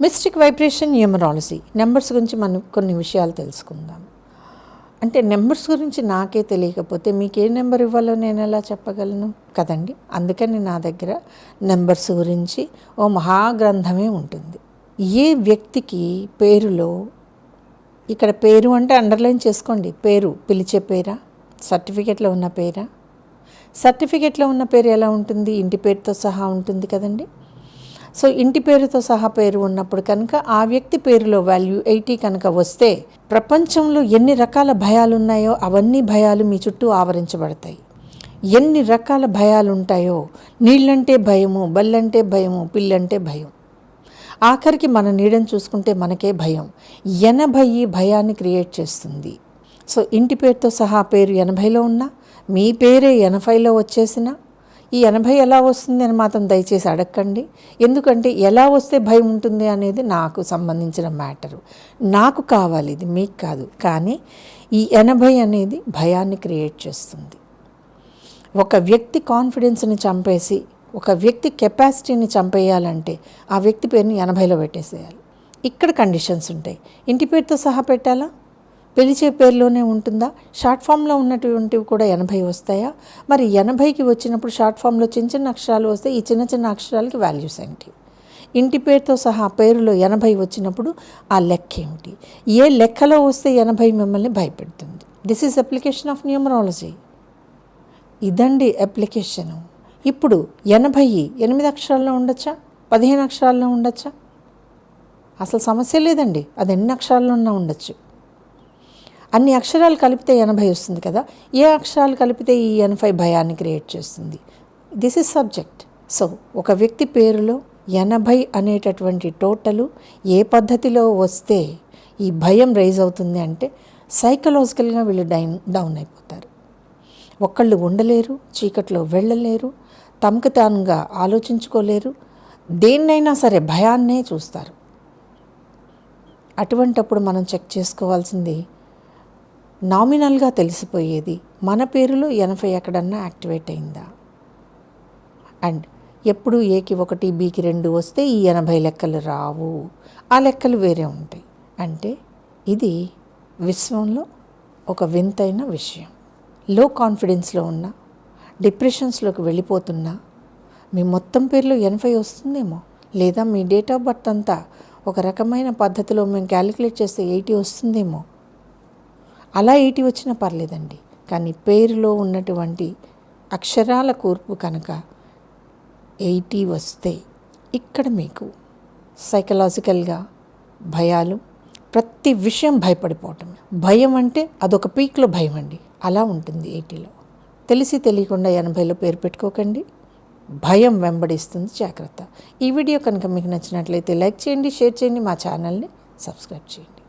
Mystic vibration numerology numbers గురించి మనం కొన్ని విషయాలు తెలుసుకుందాం. అంటే నెంబర్స్ గురించి నాకే తెలియకపోతే మీకు ఏ నెంబర్ ఇవ్వాలో నేను ఎలా చెప్పగలను? కదండి? అందుకని నా దగ్గర నెంబర్స్ గురించి ఓ మహాగ్రంథమే ఉంటుంది. ఏ వ్యక్తికి పేరులో ఇక్కడ పేరు అంటే అండర్లైన్ చేసుకోండి. పేరు పిలిచే పేరా? సర్టిఫికెట్లో ఉన్న పేరా? సర్టిఫికెట్లో ఉన్న పేరు ఎలా ఉంటుంది? ఇంటి పేరుతో సహా ఉంటుంది కదండి? సో ఇంటి పేరుతో సహా పేరు ఉన్నప్పుడు కనుక ఆ వ్యక్తి పేరులో వాల్యూ ఎయిటీ కనుక వస్తే ప్రపంచంలో ఎన్ని రకాల భయాలు ఉన్నాయో అవన్నీ భయాలు మీ చుట్టూ ఆవరించబడతాయి. ఎన్ని రకాల భయాలు ఉంటాయో నీళ్ళంటే భయము బల్లంటే భయము పిల్లంటే భయం. ఆఖరికి మన నీడని చూసుకుంటే మనకే భయం. ఎనభై భయాన్ని క్రియేట్ చేస్తుంది. సో ఇంటి పేరుతో సహా పేరు ఎనభైలో ఉన్నా మీ పేరే ఎనభైలో వచ్చేసినా ఈ ఎనభై ఎలా వస్తుంది అని మాత్రం దయచేసి అడగండి. ఎందుకంటే ఎలా వస్తే భయం ఉంటుంది అనేది నాకు సంబంధించిన మ్యాటరు. నాకు కావాలి ఇది మీకు కాదు. కానీ ఈ ఎనభై అనేది భయాన్ని క్రియేట్ చేస్తుంది. ఒక వ్యక్తి కాన్ఫిడెన్స్ని చంపేసి ఒక వ్యక్తి కెపాసిటీని చంపేయాలంటే ఆ వ్యక్తి పేరుని ఎనభైలో పెట్టేసేయాలి. ఇక్కడ కండిషన్స్ ఉంటాయి. ఇంటి పేరుతో సహా పెట్టాలా? పిలిచే పేరులోనే ఉంటుందా? షార్ట్ ఫామ్లో ఉన్నటువంటివి కూడా ఎనభై వస్తాయా? మరి ఎనభైకి వచ్చినప్పుడు షార్ట్ ఫామ్లో చిన్న చిన్న అక్షరాలు వస్తే ఈ చిన్న చిన్న అక్షరాలకి వాల్యూస్ ఏంటి? ఇంటి పేరుతో సహా పేరులో ఎనభై వచ్చినప్పుడు ఆ లెక్క ఏమిటి ఏ లెక్కలో వస్తే ఎనభై మిమ్మల్ని భయపెడుతుంది? This is application of numerology ఇదండి అప్లికేషను ఇప్పుడు ఎనభై ఎనిమిది అక్షరాల్లో ఉండొచ్చా? పదిహేను అక్షరాల్లో ఉండొచ్చా? అసలు సమస్య లేదండి. అది ఎన్ని అక్షరాల్లో ఉన్నా ఉండొచ్చు. అన్ని అక్షరాలు కలిపితే ఎనభై వస్తుంది కదా ఏ అక్షరాలు కలిపితే ఈ ఎనభై భయాన్ని క్రియేట్ చేస్తుంది? దిస్ ఇస్ సబ్జెక్ట్ సో ఒక వ్యక్తి పేరులో ఎనభై అనేటటువంటి టోటలు ఏ పద్ధతిలో వస్తే ఈ భయం రైజ్ అవుతుంది అంటే సైకలాజికల్గా వీళ్ళు డైన్ డౌన్ అయిపోతారు. ఒకళ్ళు ఉండలేరు చీకట్లో వెళ్ళలేరు తమకు తానుగా ఆలోచించుకోలేరు దేన్నైనా సరే భయాన్నే చూస్తారు. అటువంటప్పుడు మనం చెక్ చేసుకోవాల్సింది నామినల్గా తెలిసిపోయేది మన పేరులో ఎనభై ఎక్కడన్నా యాక్టివేట్ అయిందా? అండ్ ఎప్పుడు ఏకి ఒకటి బీకి రెండు వస్తే ఈ ఎనభై లెక్కలు రావు. ఆ లెక్కలు వేరే ఉంటాయి. అంటే ఇది విశ్వంలో ఒక వింతైన విషయం. లో కాన్ఫిడెన్స్లో ఉన్న డిప్రెషన్స్లోకి వెళ్ళిపోతున్నా మీ మొత్తం పేర్లు ఎనభై వస్తుందేమో? లేదా మీ డేట్ ఆఫ్ బర్త్ అంతా ఒక రకమైన పద్ధతిలో మేము క్యాలిక్యులేట్ చేస్తే ఎయిటీ వస్తుందేమో? అలా ఏటి వచ్చినా పర్లేదండి. కానీ పేరులో ఉన్నటువంటి అక్షరాల కూర్పు కనుక ఎయిటీ వస్తే ఇక్కడ మీకు సైకలాజికల్గా భయాలు ప్రతి విషయం భయపడిపోవటం. భయం అంటే అదొక పీక్లో భయం అండి. అలా ఉంటుంది ఎయిటీలో తెలిసి తెలియకుండా ఎనభైలో పేరు పెట్టుకోకండి. భయం వెంబడిస్తుంది జాగ్రత్త. ఈ వీడియో కనుక మీకు నచ్చినట్లయితే లైక్ చేయండి షేర్ చేయండి మా ఛానల్ని సబ్స్క్రైబ్ చేయండి.